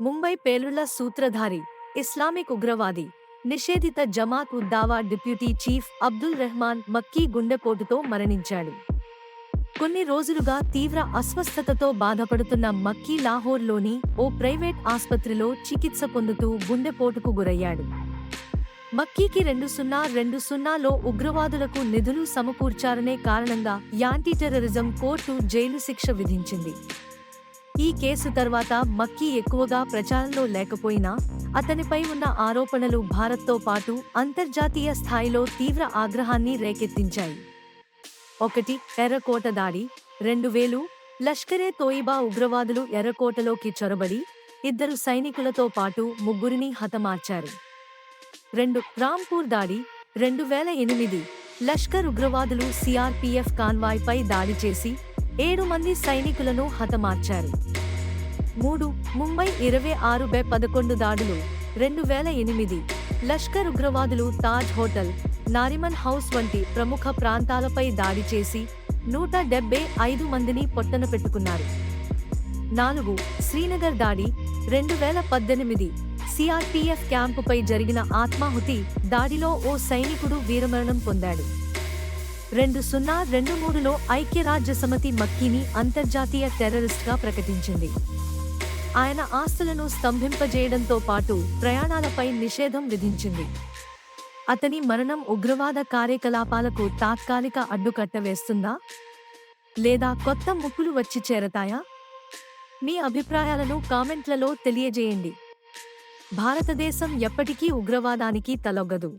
ముంబై పేలుళ్ళ సూత్రధారి ఇస్లామిక్ ఉగ్రవాది నిషేధిత జమాత్ ఉద్దావా డిప్యూటీ చీఫ్ అబ్దుల్ రెహమాన్ మక్కీ గుండెపోటుతో మరణించాడు. కొన్ని రోజులుగా తీవ్ర అస్వస్థతతో బాధపడుతున్న మక్కీ లాహోర్లోని ఓ ప్రైవేట్ ఆసుపత్రిలో చికిత్స పొందుతూ గుండెపోటుకు గురయ్యాడు. మక్కీకి రెండు సున్నా రెండు సున్నాలో ఉగ్రవాదులకు నిధులు సమకూర్చారనే కారణంగా యాంటీ టెర్రరిజం కోర్టు జైలు శిక్ష విధించింది. ఈ కేసు తర్వాత మక్కీ ఎక్కువగా ప్రచారంలో లేకపోయినా అతనిపై ఉన్న ఆరోపణలు భారత్తో పాటు అంతర్జాతీయ స్థాయిలో తీవ్ర ఆగ్రహాన్ని రేకెత్తించాయి. ఒకటి ఎర్రకోట దాడి. రెండు వేలు లష్కరే తోయిబా ఉగ్రవాదులు ఎర్రకోటలోకి చొరబడి ఇద్దరు సైనికులతో పాటు ముగ్గురిని హతమార్చారు. రెండు రాంపూర్ దాడి. రెండు వేల ఎనిమిది లష్కర్ ఉగ్రవాదులు సిఆర్పిఎఫ్ కాన్వాయ్పై దాడి చేసి ఏడు మంది సైనికులను హతమార్చారు. మూడు ముంబై ఇరవై ఆరు బై పదకొండు దాడులు రెండు వేల ఎనిమిది. లష్కర్ ఉగ్రవాదులు తాజ్ హోటల్ నారిమన్ హౌస్ వంటి ప్రముఖ ప్రాంతాలపై దాడి చేసి నూట డెబ్బై ఐదు మందిని పొట్టన పెట్టుకున్నారు. నాలుగు శ్రీనగర్ దాడి రెండు వేల పద్దెనిమిది. సిఆర్పిఎఫ్ క్యాంపుపై జరిగిన ఆత్మాహుతి దాడిలో ఓ సైనికుడు వీరమరణం పొందాడు. రెండు సున్నా రెండు మూడులో ఐక్యరాజ్య సమితి మక్కీని అంతర్జాతీయ టెర్రరిస్ట్గా ప్రకటించింది. ఆయన ఆస్తులను స్తంభింపజేయడంతో పాటు ప్రయాణాలపై నిషేధం విధించింది. అతని మరణం ఉగ్రవాద కార్యకలాపాలకు తాత్కాలిక అడ్డుకట్ట వేస్తుందా? లేదా కొత్త ముప్పులు వచ్చి చేరతాయా? మీ అభిప్రాయాలను కామెంట్లలో తెలియజేయండి. భారతదేశం ఎప్పటికీ ఉగ్రవాదానికి తలొగ్గదు.